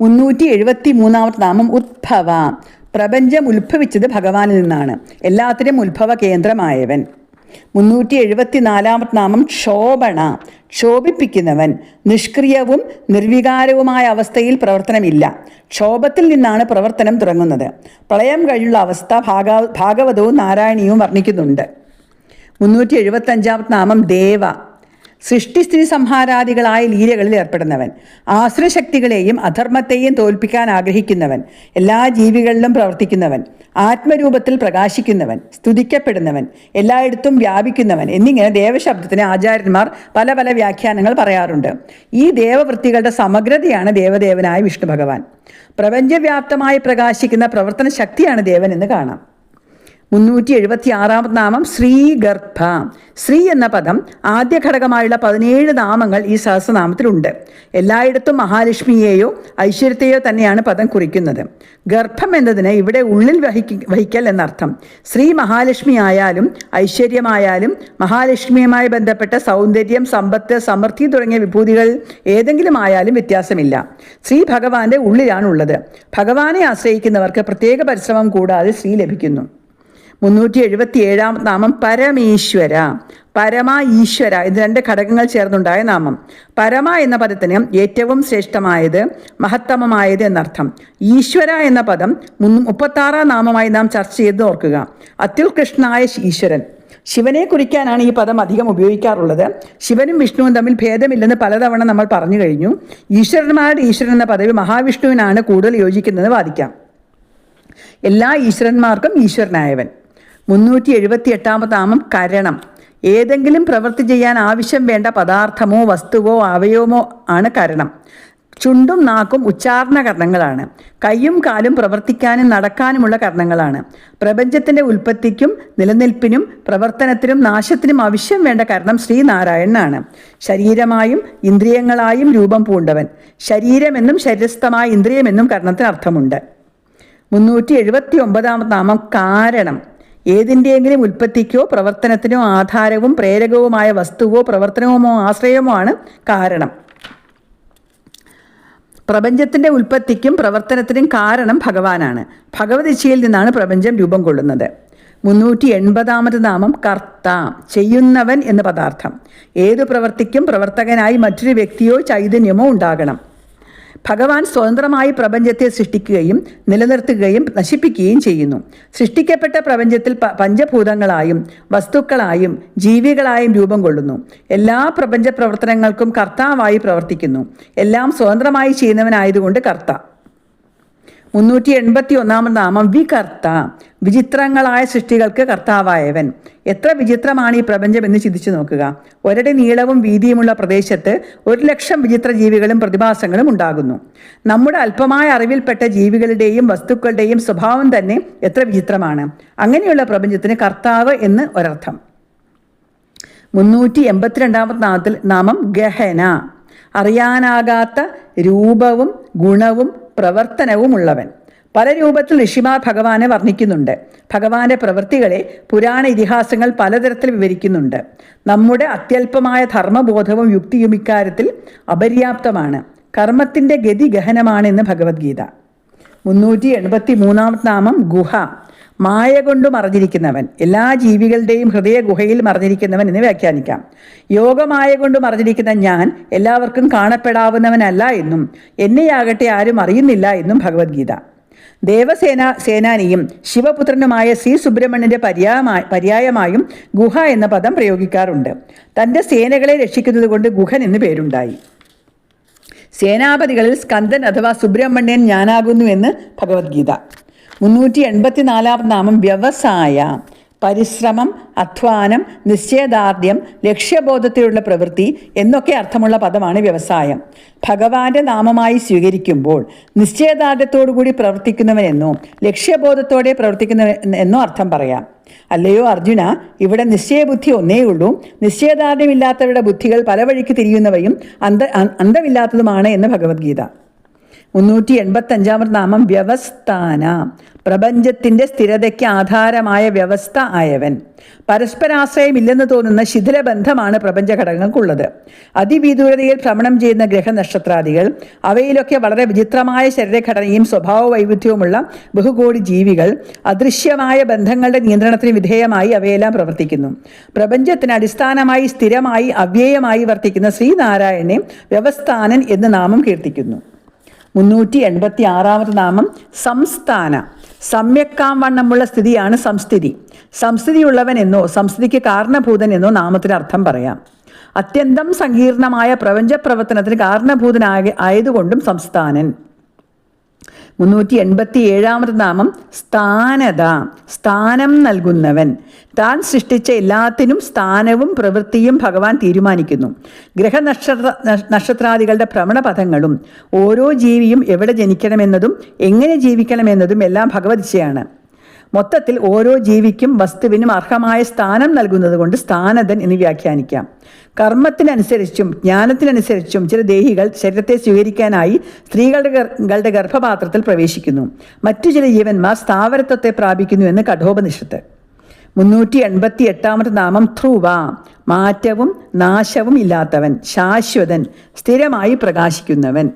മുന്നൂറ്റി എഴുപത്തി മൂന്നാമത്തെ നാമം ഉദ്ഭവ. പ്രപഞ്ചം ഉത്ഭവിച്ചത് ഭഗവാനിൽ നിന്നാണ്. എല്ലാത്തിനും ഉത്ഭവ കേന്ദ്രമായവൻ. മുന്നൂറ്റി എഴുപത്തി നാലാമത്തെ നാമം ക്ഷോഭണ. ക്ഷോഭിപ്പിക്കുന്നവൻ. നിഷ്ക്രിയവും നിർവികാരവുമായ അവസ്ഥയിൽ പ്രവർത്തനമില്ല. ക്ഷോഭത്തിൽ നിന്നാണ് പ്രവർത്തനം തുടങ്ങുന്നത്. പ്രളയം കഴിയുള്ള അവസ്ഥ ഭാഗ ഭാഗവതവും നാരായണീയവും വർണിക്കുന്നുണ്ട്. മുന്നൂറ്റി എഴുപത്തഞ്ചാമത്തെ നാമം ദേവ. സൃഷ്ടിസ്ഥിതി സംഹാരാദികളായ ലീലകളിൽ ഏർപ്പെടുന്നവൻ. ആശ്രശക്തികളെയും അധർമ്മത്തെയും തോൽപ്പിക്കാൻ ആഗ്രഹിക്കുന്നവൻ. എല്ലാ ജീവികളിലും പ്രവർത്തിക്കുന്നവൻ. ആത്മരൂപത്തിൽ പ്രകാശിക്കുന്നവൻ. സ്തുതിക്കപ്പെടുന്നവൻ. എല്ലായിടത്തും വ്യാപിക്കുന്നവൻ എന്നിങ്ങനെ ദേവശബ്ദത്തിന് ആചാര്യന്മാർ പല പല വ്യാഖ്യാനങ്ങൾ പറയാറുണ്ട്. ഈ ദേവവൃത്തികളുടെ സമഗ്രതയാണ് ദേവദേവനായ വിഷ്ണു ഭഗവാൻ. പ്രപഞ്ചവ്യാപ്തമായി പ്രകാശിക്കുന്ന പ്രവർത്തന ശക്തിയാണ് ദേവൻ എന്ന് കാണാം. മുന്നൂറ്റി എഴുപത്തി ആറാമത് നാമം ശ്രീഗർഭ. ശ്രീ എന്ന പദം ആദ്യ ഘടകമായുള്ള പതിനേഴ് നാമങ്ങൾ ഈ സഹസ്രനാമത്തിലുണ്ട്. എല്ലായിടത്തും മഹാലക്ഷ്മിയെയോ ഐശ്വര്യത്തെയോ തന്നെയാണ് പദം കുറിക്കുന്നത്. ഗർഭം എന്നതിന് ഇവിടെ ഉള്ളിൽ വഹിക്ക വഹിക്കൽ എന്നർത്ഥം. ശ്രീ മഹാലക്ഷ്മി ആയാലും ഐശ്വര്യമായാലും മഹാലക്ഷ്മിയുമായി ബന്ധപ്പെട്ട സൗന്ദര്യം സമ്പത്ത് സമൃദ്ധി തുടങ്ങിയ വിഭൂതികൾ ഏതെങ്കിലും ആയാലും വ്യത്യാസമില്ല. ശ്രീ ഭഗവാന്റെ ഉള്ളിലാണുള്ളത്. ഭഗവാനെ ആശ്രയിക്കുന്നവർക്ക് പ്രത്യേക പരിശ്രമം കൂടാതെ ശ്രീ ലഭിക്കുന്നു. മുന്നൂറ്റി എഴുപത്തി ഏഴാം നാമം പരമീശ്വര. പരമ ഈശ്വര. ഇത് രണ്ട് ഘടകങ്ങൾ ചേർന്നുണ്ടായ നാമം. പരമ എന്ന പദത്തിന് ഏറ്റവും ശ്രേഷ്ഠമായത് മഹത്തമമായത് എന്നർത്ഥം. ഈശ്വര എന്ന പദം മുപ്പത്താറാം നാമമായി നാം ചർച്ച ചെയ്ത് ഓർക്കുക. അത്യുത്കൃഷ്ണനായ ഈശ്വരൻ. ശിവനെ കുറിക്കാനാണ് ഈ പദം അധികം ഉപയോഗിക്കാറുള്ളത്. ശിവനും വിഷ്ണുവും തമ്മിൽ ഭേദമില്ലെന്ന് പലതവണ നമ്മൾ പറഞ്ഞു കഴിഞ്ഞു. ഈശ്വരന്മാരുടെ ഈശ്വരൻ എന്ന പദവി മഹാവിഷ്ണുവിനാണ് കൂടുതൽ യോജിക്കുന്നത് വാദിക്കാം. എല്ലാ ഈശ്വരന്മാർക്കും ഈശ്വരനായവൻ. മുന്നൂറ്റി എഴുപത്തി എട്ടാമതാമം കരണം. ഏതെങ്കിലും പ്രവൃത്തി ചെയ്യാൻ ആവശ്യം വേണ്ട പദാർത്ഥമോ വസ്തുവോ അവയവമോ ആണ് കരണം. ചുണ്ടും നാക്കും ഉച്ചാരണ കർണങ്ങളാണ് കൈയും കാലും പ്രവർത്തിക്കാനും നടക്കാനുമുള്ള കർണങ്ങളാണ് പ്രപഞ്ചത്തിന്റെ ഉൽപ്പത്തിക്കും നിലനിൽപ്പിനും പ്രവർത്തനത്തിനും നാശത്തിനും ആവശ്യം വേണ്ട കർണം ശ്രീനാരായണനാണ്. ശരീരമായും ഇന്ദ്രിയങ്ങളായും രൂപം പൂണ്ടവൻ. ശരീരമെന്നും ശരീരസ്ഥമായ ഇന്ദ്രിയമെന്നും കർണത്തിന് അർത്ഥമുണ്ട്. മുന്നൂറ്റി എഴുപത്തി ഒമ്പതാമത് നാമം കാരണം. ഏതിന്റെയെങ്കിലും ഉൽപ്പത്തിക്കോ പ്രവർത്തനത്തിനോ ആധാരവും പ്രേരകവുമായ വസ്തുവോ പ്രവർത്തനവുമോ ആശ്രയമോ ആണ് കാരണം. പ്രപഞ്ചത്തിന്റെ ഉൽപ്പത്തിക്കും പ്രവർത്തനത്തിനും കാരണം ഭഗവാനാണ്. ഭഗവതിച്ഛയിൽ നിന്നാണ് പ്രപഞ്ചം രൂപം കൊള്ളുന്നത്. മുന്നൂറ്റി എൺപതാമത് നാമം കർത്ത ചെയ്യുന്നവൻ എന്ന പദാർത്ഥം. ഏതു പ്രവർത്തിക്കും പ്രവർത്തകനായി മറ്റൊരു വ്യക്തിയോ ചൈതന്യമോ ഉണ്ടാകണം. ഭഗവാൻ സ്വതന്ത്രമായി പ്രപഞ്ചത്തെ സൃഷ്ടിക്കുകയും നിലനിർത്തുകയും നശിപ്പിക്കുകയും ചെയ്യുന്നു. സൃഷ്ടിക്കപ്പെട്ട പ്രപഞ്ചത്തിൽ പഞ്ചഭൂതങ്ങളായും വസ്തുക്കളായും ജീവികളായും രൂപം കൊള്ളുന്നു. എല്ലാ പ്രപഞ്ച പ്രവർത്തനങ്ങൾക്കും കർത്താവായി പ്രവർത്തിക്കുന്നു. എല്ലാം സ്വതന്ത്രമായി ചെയ്യുന്നവനായതുകൊണ്ട് കർത്ത. മുന്നൂറ്റി എൺപത്തി ഒന്നാമത് നാമം വികർത്ത വിചിത്രങ്ങളായ സൃഷ്ടികൾക്ക് കർത്താവായവൻ. എത്ര വിചിത്രമാണ് ഈ പ്രപഞ്ചം എന്ന് ചിന്തിച്ചു നോക്കുക. ഒരടി നീളവും വീതിയുമുള്ള പ്രദേശത്ത് ഒരു ലക്ഷം വിചിത്ര ജീവികളും പ്രതിഭാസങ്ങളും ഉണ്ടാകുന്നു. നമ്മുടെ അല്പമായ അറിവിൽപ്പെട്ട ജീവികളുടെയും വസ്തുക്കളുടെയും സ്വഭാവം തന്നെ എത്ര വിചിത്രമാണ്. അങ്ങനെയുള്ള പ്രപഞ്ചത്തിന് കർത്താവ് എന്ന് ഒരർത്ഥം. മുന്നൂറ്റി എൺപത്തിരണ്ടാമത്തെ നാമത്തിൽ നാമം ഗഹന. അറിയാനാകാത്ത രൂപവും ഗുണവും പ്രവർത്തനവുമുള്ളവൻ. പല രൂപത്തിൽ ഋഷിമാർ ഭഗവാനെ വർണിക്കുന്നുണ്ട്. ഭഗവാന്റെ പ്രവൃത്തികളെ പുരാണ ഇതിഹാസങ്ങൾ പലതരത്തിൽ വിവരിക്കുന്നുണ്ട്. നമ്മുടെ അത്യല്പമായ ധർമ്മബോധവും യുക്തിയും ഇക്കാര്യത്തിൽ അപര്യാപ്തമാണ്. കർമ്മത്തിന്റെ ഗതി ഗഹനമാണെന്ന് ഭഗവത്ഗീത. മുന്നൂറ്റി എൺപത്തി മൂന്നാം നാമം ഗുഹ. മായ കൊണ്ട് മറഞ്ഞിരിക്കുന്നവൻ എല്ലാ ജീവികളുടെയും ഹൃദയ ഗുഹയിൽ മറഞ്ഞിരിക്കുന്നവൻ എന്ന് വ്യാഖ്യാനിക്കാം. യോഗമായ കൊണ്ട് മറഞ്ഞിരിക്കുന്ന ഞാൻ എല്ലാവർക്കും കാണപ്പെടാവുന്നവനല്ല എന്നും എന്നെയാകട്ടെ ആരും അറിയുന്നില്ല എന്നും ഭഗവത്ഗീത. ദേവസേന സേനാനിയും ശിവപുത്രനുമായ സി സുബ്രഹ്മണ്യന്റെ പര്യായമായി പര്യായമായും ഗുഹ എന്ന പദം പ്രയോഗിക്കാറുണ്ട്. തന്റെ സേനകളെ രക്ഷിക്കുന്നത് കൊണ്ട് ഗുഹൻ എന്ന് പേരുണ്ടായി. സേനാപതികളിൽ സ്കന്ദൻ അഥവാ സുബ്രഹ്മണ്യൻ ഞാനാകുന്നു എന്ന് ഭഗവത്ഗീത. മുന്നൂറ്റി എൺപത്തിനാലാം നാമം വ്യവസായ പരിശ്രമം അധ്വാനം നിശ്ചയദാർഢ്യം ലക്ഷ്യബോധത്തിലുള്ള പ്രവൃത്തി എന്നൊക്കെ അർത്ഥമുള്ള പദമാണ് വ്യവസായം. ഭഗവാന്റെ നാമമായി സ്വീകരിക്കുമ്പോൾ നിശ്ചയദാർഢ്യത്തോടുകൂടി പ്രവർത്തിക്കുന്നവനെന്നോ ലക്ഷ്യബോധത്തോടെ പ്രവർത്തിക്കുന്നവൻ എന്നോ അർത്ഥം പറയാം. അല്ലയോ അർജുന ഇവിടെ നിശ്ചയബുദ്ധി ഒന്നേ ഉള്ളൂ. നിശ്ചയദാർഢ്യമില്ലാത്തവരുടെ ബുദ്ധികൾ പല വഴിക്ക് തിരിയുന്നവയും അന്ധ അന്ധമില്ലാത്തതുമാണ് എന്ന് ഭഗവത്ഗീത. മുന്നൂറ്റി എൺപത്തി അഞ്ചാമത് നാമം വ്യവസ്ഥാന. പ്രപഞ്ചത്തിന്റെ സ്ഥിരതയ്ക്ക് ആധാരമായ വ്യവസ്ഥ ആയവൻ. പരസ്പരാശ്രയമില്ലെന്ന് തോന്നുന്ന ശിഥില ബന്ധമാണ് പ്രപഞ്ച ഘടകങ്ങൾക്കുള്ളത് അതിവിദൂരതയിൽ ഭ്രമണം ചെയ്യുന്ന ഗ്രഹനക്ഷത്രാദികൾ അവയിലൊക്കെ വളരെ വിചിത്രമായ ശരീരഘടനയും സ്വഭാവ വൈവിധ്യവുമുള്ള ബഹുകോടി ജീവികൾ അദൃശ്യമായ ബന്ധങ്ങളുടെ നിയന്ത്രണത്തിന് വിധേയമായി അവയെല്ലാം പ്രവർത്തിക്കുന്നു. പ്രപഞ്ചത്തിന് അടിസ്ഥാനമായി സ്ഥിരമായി അവ്യയമായി വർത്തിക്കുന്ന ശ്രീനാരായണനെ വ്യവസ്ഥാനൻ എന്ന് നാമം കീർത്തിക്കുന്നു. മുന്നൂറ്റി എൺപത്തി ആറാമത് നാമം സംസ്ഥാന. സമ്യക്കാം വണ്ണമുള്ള സ്ഥിതിയാണ് സംസ്ഥിതി. സംസ്ഥിതിയുള്ളവൻ എന്നോ സംസ്ഥിതിക്ക് കാരണഭൂതൻ എന്നോ നാമത്തിന് അർത്ഥം പറയാം. അത്യന്തം സങ്കീർണമായ പ്രപഞ്ച പ്രവർത്തനത്തിന് കാരണഭൂതനായ ആയതുകൊണ്ടും സംസ്ഥാനൻ. മുന്നൂറ്റി എൺപത്തി ഏഴാമത് നാമം സ്ഥാനത സ്ഥാനം നൽകുന്നവൻ. താൻ സൃഷ്ടിച്ച എല്ലാത്തിനും സ്ഥാനവും പ്രവൃത്തിയും ഭഗവാൻ തീരുമാനിക്കുന്നു. ഗ്രഹനക്ഷത്ര നക്ഷത്രാദികളുടെ ഭ്രമണപഥങ്ങളും ഓരോ ജീവിയും എവിടെ ജനിക്കണമെന്നതും എങ്ങനെ ജീവിക്കണമെന്നതും എല്ലാം ഭഗവത്ശയാണ് മൊത്തത്തിൽ ഓരോ ജീവിക്കും വസ്തുവിനും അർഹമായ സ്ഥാനം നൽകുന്നത് കൊണ്ട് സ്ഥാനതൻ എന്ന് വ്യാഖ്യാനിക്കാം. കർമ്മത്തിനനുസരിച്ചും ജ്ഞാനത്തിനനുസരിച്ചും ചില ദേഹികൾ ശരീരത്തെ സ്വീകരിക്കാനായി സ്ത്രീകളുടെ ഗർഭ ഗർഭപാത്രത്തിൽ പ്രവേശിക്കുന്നു. മറ്റു ചില ജീവന്മാർ സ്ഥാവരത്വത്തെ പ്രാപിക്കുന്നു എന്ന് കഠോപനിഷത്ത്. മുന്നൂറ്റി എൺപത്തി എട്ടാമത്തെ നാമം ധ്രുവ. മാറ്റവും നാശവും ഇല്ലാത്തവൻ ശാശ്വതൻ സ്ഥിരമായി പ്രകാശിക്കുന്നവൻ.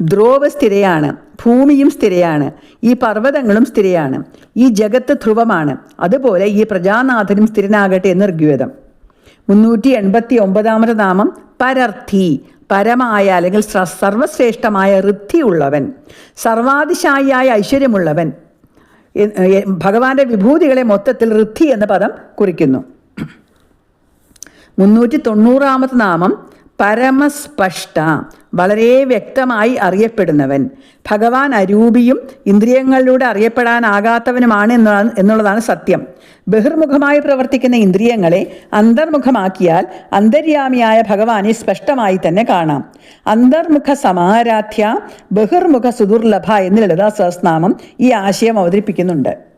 ദ്രോവ സ്ഥിരയാണ്. ഭൂമിയും സ്ഥിരയാണ് ഈ പർവതങ്ങളും സ്ഥിരയാണ് ഈ ജഗത്ത് ധ്രുവമാണ് അതുപോലെ ഈ പ്രജാനാഥനും സ്ഥിരനാകട്ടെ എന്ന് ഋഗ്വേദം. മുന്നൂറ്റി എൺപത്തി ഒമ്പതാമത് നാമം പരർത്ഥി പരമായ അല്ലെങ്കിൽ സർവശ്രേഷ്ഠമായ ഋദ്ധിയുള്ളവൻ സർവാതിശായിയായ ഐശ്വര്യമുള്ളവൻ ഭഗവാന്റെ വിഭൂതികളെ മൊത്തത്തിൽ ഋദ്ധി എന്ന പദം കുറിക്കുന്നു. മുന്നൂറ്റി തൊണ്ണൂറാമത് നാമം പരമസ്പഷ്ട വളരെ വ്യക്തമായി അറിയപ്പെടുന്നവൻ. ഭഗവാൻ അരൂപിയും ഇന്ദ്രിയങ്ങളിലൂടെ അറിയപ്പെടാനാകാത്തവനുമാണ് എന്നതാണ് എന്നുള്ളതാണ് സത്യം. ബഹിർമുഖമായി പ്രവർത്തിക്കുന്ന ഇന്ദ്രിയങ്ങളെ അന്തർമുഖമാക്കിയാൽ അന്തര്യാമിയായ ഭഗവാനെ സ്പഷ്ടമായി തന്നെ കാണാം. അന്തർമുഖ സമാരാധ്യ ബഹിർമുഖ സുദുർലഭ എന്ന് ലളിതാ സഹസ്നാമം ഈ ആശയം അവതരിപ്പിക്കുന്നുണ്ട്.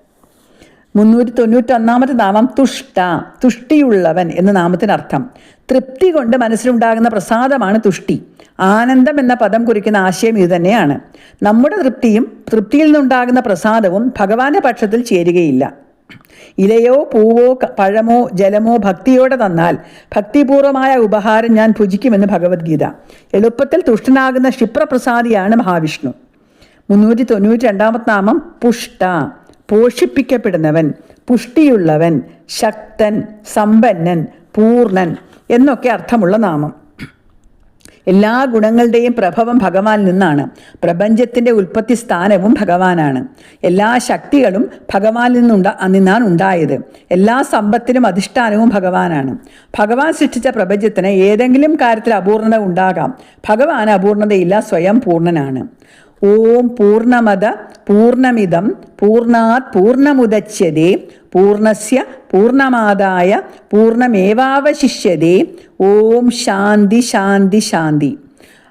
മുന്നൂറ്റി തൊണ്ണൂറ്റി ഒന്നാമത്തെ നാമം തുഷ്ട തുഷ്ടിയുള്ളവൻ എന്ന നാമത്തിനർത്ഥം. തൃപ്തി കൊണ്ട് മനസ്സിലുണ്ടാകുന്ന പ്രസാദമാണ് തുഷ്ടി. ആനന്ദം എന്ന പദം കുറിക്കുന്ന ആശയം ഇതുതന്നെയാണ് നമ്മുടെ തൃപ്തിയും തൃപ്തിയിൽ നിന്നുണ്ടാകുന്ന പ്രസാദവും ഭഗവാന്റെ പക്ഷത്തിൽ ചേരുകയില്ല. ഇലയോ പൂവോ പഴമോ ജലമോ ഭക്തിയോടെ തന്നാൽ ഭക്തിപൂർവമായ ഉപഹാരം ഞാൻ ഭുജിക്കുമെന്ന് ഭഗവത്ഗീത. എളുപ്പത്തിൽ തുഷ്ടനാകുന്ന ക്ഷിപ്രപ്രസാദിയാണ് മഹാവിഷ്ണു. മുന്നൂറ്റി തൊണ്ണൂറ്റി രണ്ടാമത്തെ നാമം പുഷ്ട. പോഷിപ്പിക്കപ്പെടുന്നവൻ പുഷ്ടിയുള്ളവൻ ശക്തൻ സമ്പന്നൻ പൂർണൻ എന്നൊക്കെ അർത്ഥമുള്ള നാമം. എല്ലാ ഗുണങ്ങളുടെയും പ്രഭവം ഭഗവാനിൽ നിന്നാണ്. പ്രപഞ്ചത്തിന്റെ ഉൽപ്പത്തി സ്ഥാനവും ഭഗവാനാണ്. എല്ലാ ശക്തികളും ഭഗവാനിൽ നിന്നുണ്ടാ നിന്നാണ് ഉണ്ടായത്. എല്ലാ സമ്പത്തിനും അധിഷ്ഠാനവും ഭഗവാനാണ്. ഭഗവാൻ സൃഷ്ടിച്ച പ്രപഞ്ചത്തിന് ഏതെങ്കിലും കാര്യത്തിൽ അപൂർണത ഉണ്ടാകാം. ഭഗവാൻ അപൂർണതയില്ല സ്വയം പൂർണനാണ്. ഓം പൂർണമത പൂർണമിതം പൂർണാത് പൂർണമുദച്യതേ പൂർണസ്യ പൂർണമാതായ പൂർണമേവാവശിഷ്യതേ. ഓം ശാന്തി ശാന്തി ശാന്തി.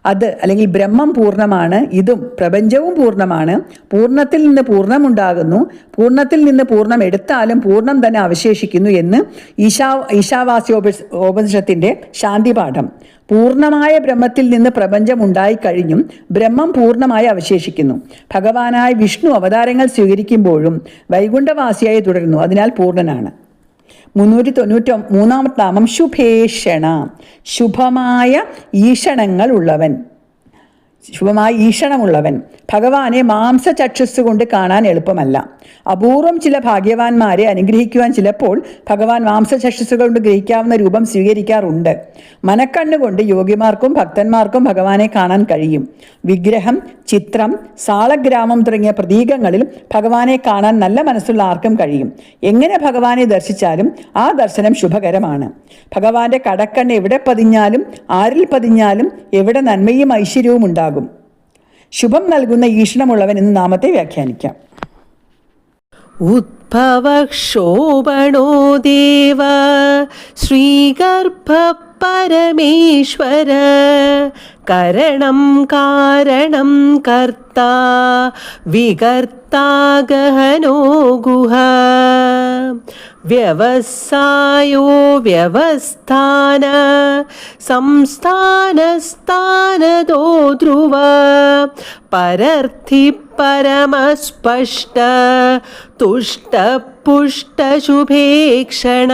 അത് അല്ലെങ്കിൽ ബ്രഹ്മം പൂർണമാണ് ഇതും പ്രപഞ്ചവും പൂർണമാണ്. പൂർണത്തിൽ നിന്ന് പൂർണമുണ്ടാകുന്നു. പൂർണത്തിൽ നിന്ന് പൂർണം എടുത്താലും പൂർണം തന്നെ അവശേഷിക്കുന്നു എന്ന് ഈശാ ഈശാവാസ്യോപ ഉപനിഷത്തിന്റെ ശാന്തിപാഠം. പൂർണമായ ബ്രഹ്മത്തിൽ നിന്ന് പ്രപഞ്ചം ഉണ്ടായിക്കഴിഞ്ഞും ബ്രഹ്മം പൂർണമായി അവശേഷിക്കുന്നു. ഭഗവാനായ വിഷ്ണു അവതാരങ്ങൾ സ്വീകരിക്കുമ്പോഴും വൈകുണ്ഠവാസിയായി തുടരുന്നു. അതിനാൽ പൂർണനാണ്. മുന്നൂറ്റി തൊണ്ണൂറ്റി മൂന്നാമത്തെ നാമം ശുഭേഷണ. ശുഭമായ ഈഷണങ്ങൾ ഉള്ളവൻ ശുഭമായ ഈഷണമുള്ളവൻ. ഭഗവാനെ മാംസചക്ഷസ് കൊണ്ട് കാണാൻ എളുപ്പമല്ല. അപൂർവം ചില ഭാഗ്യവാന്മാരെ അനുഗ്രഹിക്കുവാൻ ചിലപ്പോൾ ഭഗവാൻ മാംസചക്ഷസ് കൊണ്ട് ഗ്രഹിക്കാവുന്ന രൂപം സ്വീകരിക്കാറുണ്ട്. മനക്കണ്ണുകൊണ്ട് യോഗിമാർക്കും ഭക്തന്മാർക്കും ഭഗവാനെ കാണാൻ കഴിയും. വിഗ്രഹം ചിത്രം സാളഗ്രാമം തുടങ്ങിയ പ്രതീകങ്ങളിൽ ഭഗവാനെ കാണാൻ നല്ല മനസ്സുള്ള ആർക്കും കഴിയും. എങ്ങനെ ഭഗവാനെ ദർശിച്ചാലും ആ ദർശനം ശുഭകരമാണ്. ഭഗവാന്റെ കടക്കണ്ണ് എവിടെ പതിഞ്ഞാലും ആരിൽ പതിഞ്ഞാലും എവിടെ നന്മയും ഐശ്വര്യവും ഉണ്ടാകും. ശുഭം നൽകുന്ന ഈഷണമുള്ളവൻ എന്ന് നാമത്തെ വ്യാഖ്യാനിക്കാം. ഉദ്ഭവക്ഷോഭണോ ദേവ? ശ്രീഗർഭ പരമേശ്വര. കരണം കാരണം കർത്ത വികർത്താഗഹനോ ഗുഹ. വ്യവസായോ വ്യവസ്ഥാന സംസ്ഥാനസ്ഥാനതോ ധ്രുവ. പരർത്ഥി പരമസ്പഷ്ട തുഷ്ട പുഷ്ട ശുഭേക്ഷണ.